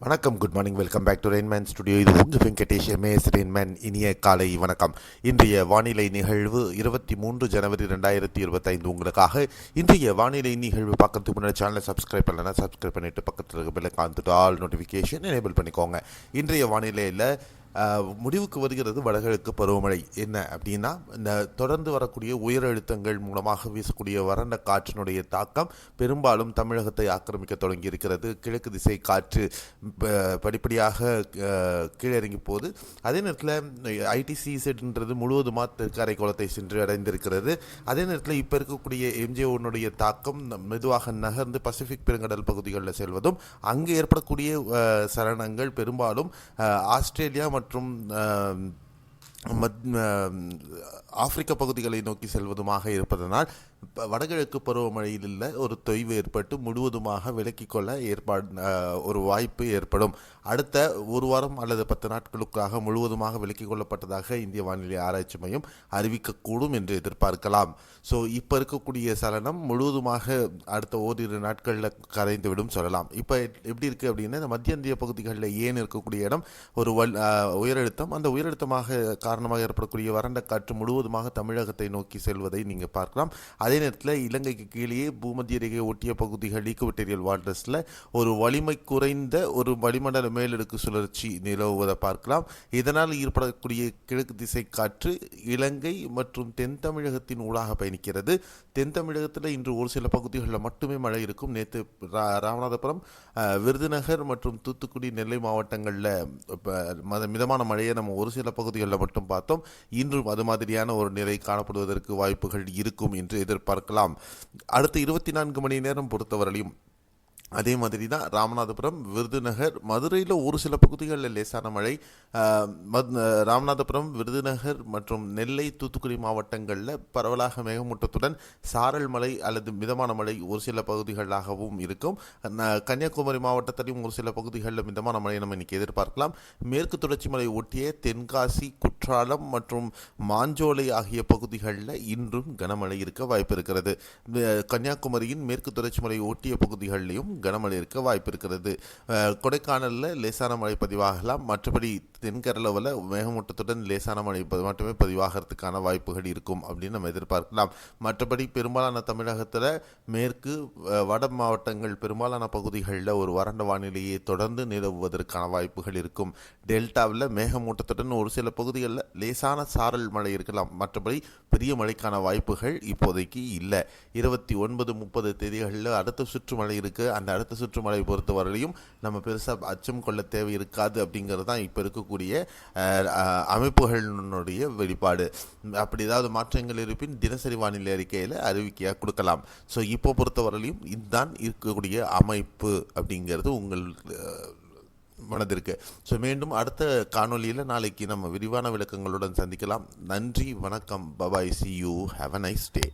வணக்கம் good morning welcome back to Rainman studio இது உங்கள் வெங்கடேஷ் எம்ஏஎஸ் ரெயின்மேன் இனிய காலை வணக்கம். இன்றைய வானிலை நிகழ்வு இருபத்தி மூன்று ஜனவரி ரெண்டாயிரத்தி இருபத்தைந்து. உங்களுக்காக இன்றைய வானிலை நிகழ்வு பார்க்கறதுக்கு முன்னாடி சேனலை சப்ஸ்கிரைப் பண்ணலன்னா சப்ஸ்கிரைப் பண்ணிவிட்டு பக்கத்தில் இருக்க பெல்லை காந்துட்டு ஆல் நோட்டிஃபிகேஷன் எனேபிள் பண்ணிக்கோங்க. இன்றைய வானிலையில் முடிவுக்கு வருகிறது வடகிழக்கு பருவமழை. என்ன அப்படின்னா இந்த தொடர்ந்து வரக்கூடிய உயர் அழுத்தங்கள் மூலமாக வீசக்கூடிய வறண்ட காற்றினுடைய தாக்கம் பெரும்பாலும் தமிழகத்தை ஆக்கிரமிக்க தொடங்கி இருக்கிறது கிழக்கு திசை காற்று ப- படிப்படியாக கீழிறங்கி போகுது. அதே நேரத்தில் ஐடிசிசெட்ன்றது முழுவதுமாக தெற்கு அரைக்கோளத்தை சென்று அடைந்திருக்கிறது. அதே நேரத்தில் இப்போ இருக்கக்கூடிய எம்ஜிஓனுடைய தாக்கம் மெதுவாக நகர்ந்து பசிபிக் பெருங்கடல் பகுதிகளில் செல்வதும் அங்கே ஏற்படக்கூடிய சரணங்கள் பெரும்பாலும் ஆஸ்திரேலியா மற்றும் ஆஹ், மத் ஆஹ், ஆப்பிரிக்க பகுதிகளை நோக்கி செல்வதுமாக இருப்பதனால் வடகிழக்கு பருவமழையில் ஒரு தொய்வு ஏற்பட்டு முழுவதுமாக விலக்கிக்கொள்ள ஏற்பாடு ஒரு வாய்ப்பு ஏற்படும். அடுத்த ஒரு வாரம் அல்லது பத்து நாட்களுக்காக முழுவதுமாக விலக்கிக் கொள்ளப்பட்டதாக இந்திய வானிலை ஆராய்ச்சி மையம் அறிவிக்கக்கூடும் என்று எதிர்பார்க்கலாம். ஸோ இப்போ இருக்கக்கூடிய சலனம் முழுவதுமாக அடுத்த ஓரிரு நாட்களில் கரைந்துவிடும் சொல்லலாம். இப்போ எப்படி இருக்குது அப்படின்னா இந்த மத்திய இந்திய பகுதிகளில் ஏன் இருக்கக்கூடிய இடம் ஒரு வல் உயரழுத்தம் அந்த உயரழுத்தமாக காரணமாக ஏற்படக்கூடிய வறண்ட காற்று முழுவதுமாக தமிழகத்தை நோக்கி செல்வதை நீங்கள் பார்க்கலாம். அதே நேரத்தில் இலங்கைக்கு கீழே பூமத்திய ரேகை ஒட்டிய பகுதிகள் ஈக்குவட்டேரியல் வாட்டர்ஸில் ஒரு வலிமை குறைந்த ஒரு வளிமண்டல மேலடுக்கு சுழற்சி நிலவுவதை பார்க்கலாம். இதனால் ஏற்படக்கூடிய கிழக்கு திசை காற்று இலங்கை மற்றும் தென் தமிழகத்தின் ஊடாக பயணிக்கிறது. தென் தமிழகத்தில் இன்று ஒரு சில பகுதிகளில் மட்டுமே மழை இருக்கும். நேற்று ரா- ராமநாதபுரம் விருதுநகர் மற்றும் தூத்துக்குடி நெல்லை மாவட்டங்களில் மிதமான மழையை நம்ம ஒரு சில பகுதிகளில் மட்டும் பார்த்தோம். இன்றும் அது மாதிரியான ஒரு நிலை காணப்படுவதற்கு வாய்ப்புகள் இருக்கும் என்று எதிர்பார்க்கலாம். அடுத்த இருபத்தி நான்கு மணி நேரம் பொறுத்தவரையிலும் அதே மாதிரி தான் ராமநாதபுரம் விருதுநகர் மதுரையில் ஒரு சில பகுதிகளில் லேசான மழை. ராமநாதபுரம் விருதுநகர் மற்றும் நெல்லை தூத்துக்குடி மாவட்டங்களில் பரவலாக மேகமூட்டத்துடன் சாரல் மழை அல்லது மிதமான மழை ஒரு சில பகுதிகளாகவும் இருக்கும். கன்னியாகுமரி மாவட்டத்திலையும் ஒரு சில பகுதிகளில் மிதமான மழை நம்ம இன்னைக்கு எதிர்பார்க்கலாம். மேற்கு தொடர்ச்சி மலை ஒட்டிய தென்காசி குற்றாலம் மற்றும் மாஞ்சோலை ஆகிய பகுதிகளில் இன்றும் கனமழை இருக்க வாய்ப்பு இருக்கிறது. கன்னியாகுமரியின் மேற்கு தொடர்ச்சி மலை ஒட்டிய பகுதிகளிலும் கனமழை இருக்க வாய்ப்பு இருக்கிறது. கொடைக்கானலில் லேசான மழை பதிவாகலாம். மற்றபடி தென்கரளவில் மேகமூட்டத்துடன் லேசான மழை மட்டுமே பதிவாகிறதுக்கான வாய்ப்புகள் இருக்கும் அப்படின்னு நம்ம எதிர்பார்க்கலாம். மற்றபடி பெரும்பாலான தமிழகத்தில் மேற்கு வட மாவட்டங்கள் பெரும்பாலான பகுதிகளில் ஒரு வறண்ட வானிலையை தொடர்ந்து நிலவுவதற்கான வாய்ப்புகள் இருக்கும். டெல்டாவில் மேகமூட்டத்துடன் ஒரு சில பகுதிகளில் லேசான சாரல் மழை இருக்கலாம். மற்றபடி பெரிய மழைக்கான வாய்ப்புகள் இப்போதைக்கு இல்லை. இருபத்தி ஒன்பது முப்பது தேதிகளில் அடுத்த சுற்று மழை இருக்குது அந்த அடுத்த சுற்று மழை நம்ம பெருசாக அச்சம் கொள்ள தேவை இருக்காது அப்படிங்கிறது தான் இப்போ இருக்கக்கூடிய அமைப்புகளினுடைய வெளிப்பாடு. அப்படி ஏதாவது மாற்றங்கள் இருப்பின் தினசரி வானிலை அறிக்கையில் அறிவிக்கையாக கொடுக்கலாம். ஸோ இப்போ பொறுத்தவரையிலும் இதுதான் இருக்கக்கூடிய அமைப்பு அப்படிங்கிறது உங்கள் மனதிற்கு. ஸோ மீண்டும் அடுத்த காணொளியில் நாளைக்கு நம்ம விரிவான விளக்கங்களுடன் சந்திக்கலாம். நன்றி வணக்கம். Bye bye see you have a nice day